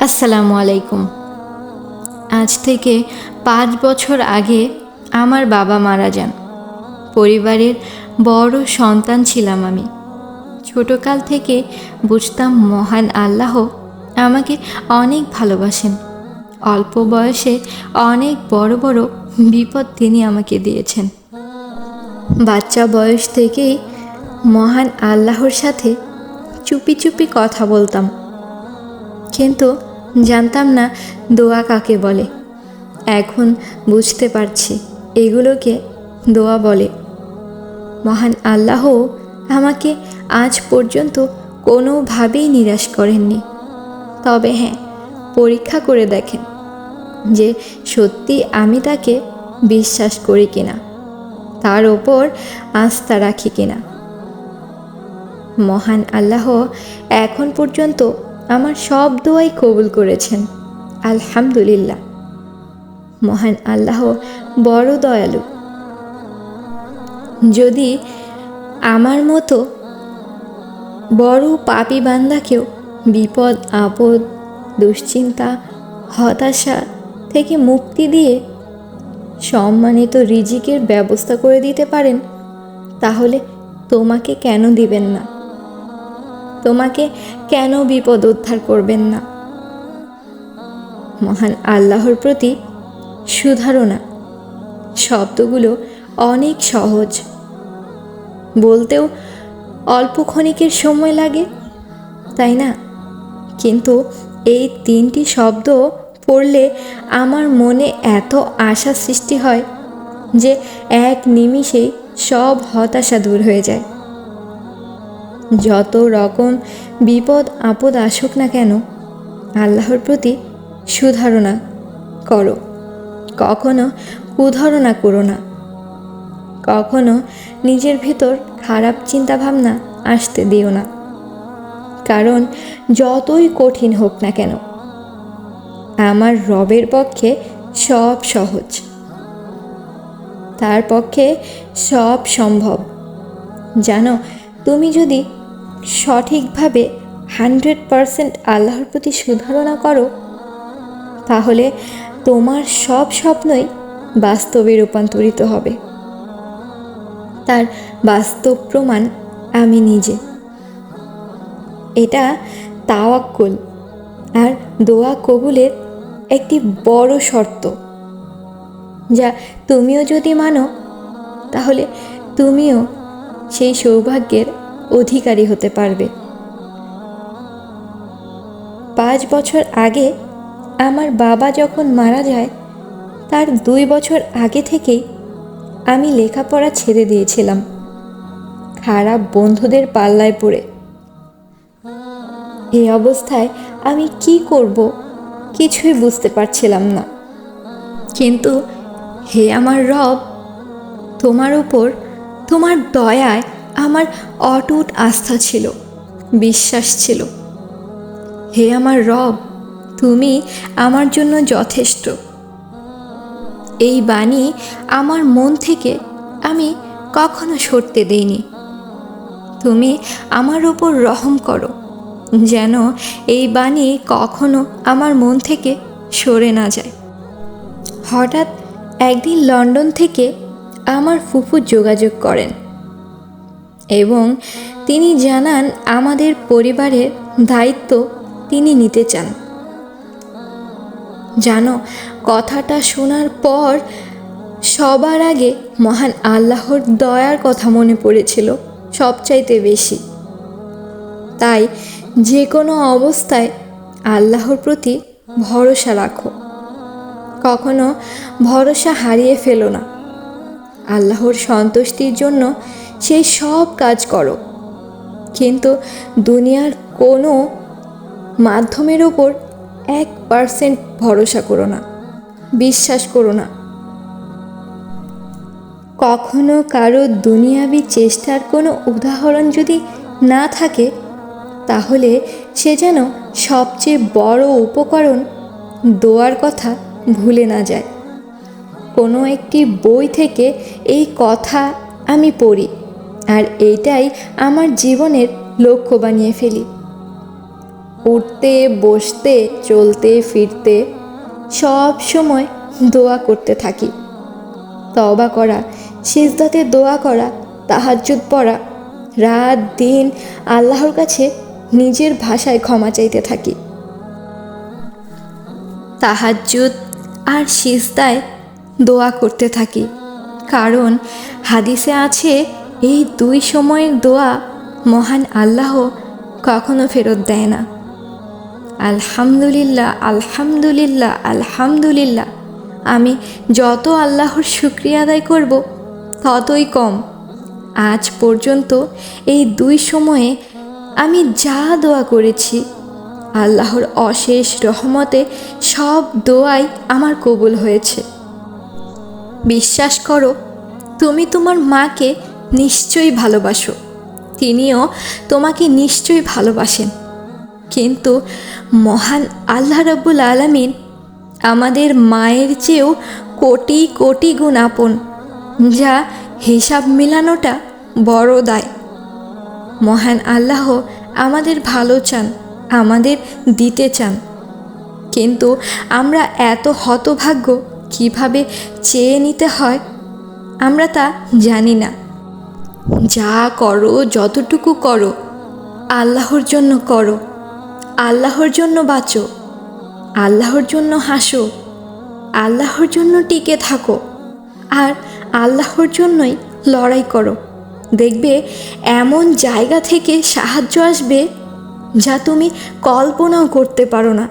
আসসালামু আলাইকুম। আজ থেকে পাঁচ বছর আগে আমার বাবা মারা যান। পরিবারের বড় সন্তান ছিলাম আমি। ছোটকাল থেকে বুঝতাম মহান আল্লাহ আমাকে অনেক ভালোবাসেন। অল্প বয়সে অনেক বড় বড় বিপদ তিনি আমাকে দিয়েছেন। বাচ্চা বয়স থেকেই মহান আল্লাহর সাথে চুপি চুপি কথা বলতাম। কিন্তু জানতাম না দোয়া কাকে বলে। এখন বুঝতে পারছি এগুলোকে দোয়া বলে। মহান আল্লাহ আমাকে আজ পর্যন্ত কোনোভাবেই নিরাশ করেননি। তবে হ্যাঁ পরীক্ষা করে দেখেন যে সত্যি আমি তাকে বিশ্বাস করি কিনা, তার ওপর আস্থা রাখি কিনা। মহান আল্লাহ এখন পর্যন্ত আমার সব দোয়াই কবুল করেছেন। আলহামদুলিল্লাহ। মহান আল্লাহ বড় দয়ালু। যদি আমার মতো বড় পাপি বান্দাকেও বিপদ, আপদ, দুশ্চিন্তা, হতাশা থেকে মুক্তি দিয়ে সম্মানিত রিজিকের ব্যবস্থা করে দিতে পারেন, তাহলে তোমাকে কেন দিবেন না? তোমাকে কেন বিপদ উদ্ধার করবেন না? মহান আল্লাহর প্রতি সুধারণা। শব্দগুলো অনেক সহজ। বলতেও অল্প ক্ষণিকের সময় লাগে, তাই না? কিন্তু এই তিনটি শব্দ পড়লে আমার মনে এত আশা সৃষ্টি হয় যে এক নিমিষেই সব হতাশা দূর হয়ে যায়। যত রকম বিপদ, আপদ আসুক না কেন, আল্লাহর প্রতি সুধারণা করো। কখনো কুধারণা করো না। কখনো নিজের ভিতর খারাপ চিন্তাভাবনা আসতে দিও না। কারণ যতই কঠিন হোক না কেন, আমার রবের পক্ষে সব সহজ। তার পক্ষে সব সম্ভব। জানো, তুমি যদি সঠিকভাবে হান্ড্রেড পারসেন্ট আল্লাহর প্রতি সুধারণা করো, তাহলে তোমার সব স্বপ্নই বাস্তবে রূপান্তরিত হবে। তার বাস্তব প্রমাণ আমি নিজে। এটা তাওয়াক্কুল আর দোয়া কবুলের একটি বড় শর্ত। যা তুমিও যদি মানো, তাহলে তুমিও সেই সৌভাগ্যের অধিকারী হতে পারবে। পাঁচ বছর আগে আমার বাবা যখন মারা যায়, তার দুই বছর আগে থেকেই আমি লেখাপড়া ছেড়ে দিয়েছিলাম। খারাপ বন্ধুদের পাল্লায় পড়ে। এই অবস্থায় আমি কি করব কিছুই বুঝতে পারছিলাম না। কিন্তু হে আমার রব, তোমার উপর, তোমার দয়ায় আমার অটুট আস্থা ছিল, বিশ্বাস ছিল। হে আমার রব, তুমি আমার জন্য যথেষ্ট। এই বাণী আমার মন থেকে আমি কখনো সরতে দেইনি। তুমি আমার ওপর রহম করো, যেন এই বাণী কখনো আমার মন থেকে সরে না যায়। হঠাৎ একদিন লন্ডন থেকে আমার ফুফু যোগাযোগ করেন। এবং তিনি জানান, আমাদের পরিবারের দায়িত্ব তিনি নিতে চান। জানো, কথাটা শোনার পর সবার আগে মহান আল্লাহর দয়ার কথা মনে পড়েছিল সবচাইতে বেশি। তাই যে কোনো অবস্থায় আল্লাহর প্রতি ভরসা রাখো। কখনো ভরসা হারিয়ে ফেলো না। আল্লাহর সন্তুষ্টির জন্য সেই সব কাজ করো। কিন্তু দুনিয়ার কোনো মাধ্যমের ওপর এক পার্সেন্ট ভরসা করো না, বিশ্বাস করো না। কখনো কারও দুনিয়াবি চেষ্টার কোনো উদাহরণ যদি না থাকে, তাহলে সে যেন সবচেয়ে বড় উপকরণ দোয়ার কথা ভুলে না যায়। কোনো একটি বই থেকে এই কথা আমি পড়ি, আর এইটাই আমার জীবনের লক্ষ্য বানিয়ে ফেলি। উঠতে, বসতে, চলতে, ফিরতে সব সময় দোয়া করতে থাকি। তবা করা, সিজদাতে দোয়া করা, তাহাজ্জুদ পড়া, রাত, দিন আল্লাহর কাছে নিজের ভাষায় ক্ষমা চাইতে থাকি। তাহাজ্জুদ আর সিজদায় দোয়া করতে থাকি। কারণ হাদিসে আছে, এই দুই সময়ের দোয়া মহান আল্লাহ কখনো ফেরত দেয় না। আলহামদুলিল্লাহ আলহামদুলিল্লাহ আলহামদুলিল্লাহ। আমি যত আল্লাহর শুক্রিয়া আদায় করব, ততই কম। আজ পর্যন্ত এই দুই সময়ে আমি যা দোয়া করেছি, আল্লাহর অশেষ রহমতে সব দোয়াই আমার কবুল হয়েছে। বিশ্বাস করো, তুমি তোমার মাকে নিশ্চয়ই ভালোবাসো। তিনিও তোমাকে নিশ্চয়ই ভালোবাসেন। কিন্তু মহান আল্লাহ রব্বুল আলমিন আমাদের মায়ের চেয়েও কোটি কোটি গুণ আপন, যা হিসাব মিলানোটা বড় দায়। মহান আল্লাহ আমাদের ভালো চান, আমাদের দিতে চান। কিন্তু আমরা এত হতভাগ্য কীভাবে চেয়ে নিতে হয়, আমরা তা জানি না। যা করো, যতটুকু করো, আল্লাহর জন্য করো, আল্লাহর জন্য বাঁচো, আল্লাহর জন্য হাসো, আল্লাহর জন্য টিকে থাকো, আর আল্লাহর জন্যই লড়াই করো। দেখবে, এমন জায়গা থেকে সাহায্য আসবে যা তুমি কল্পনাও করতে পারো না।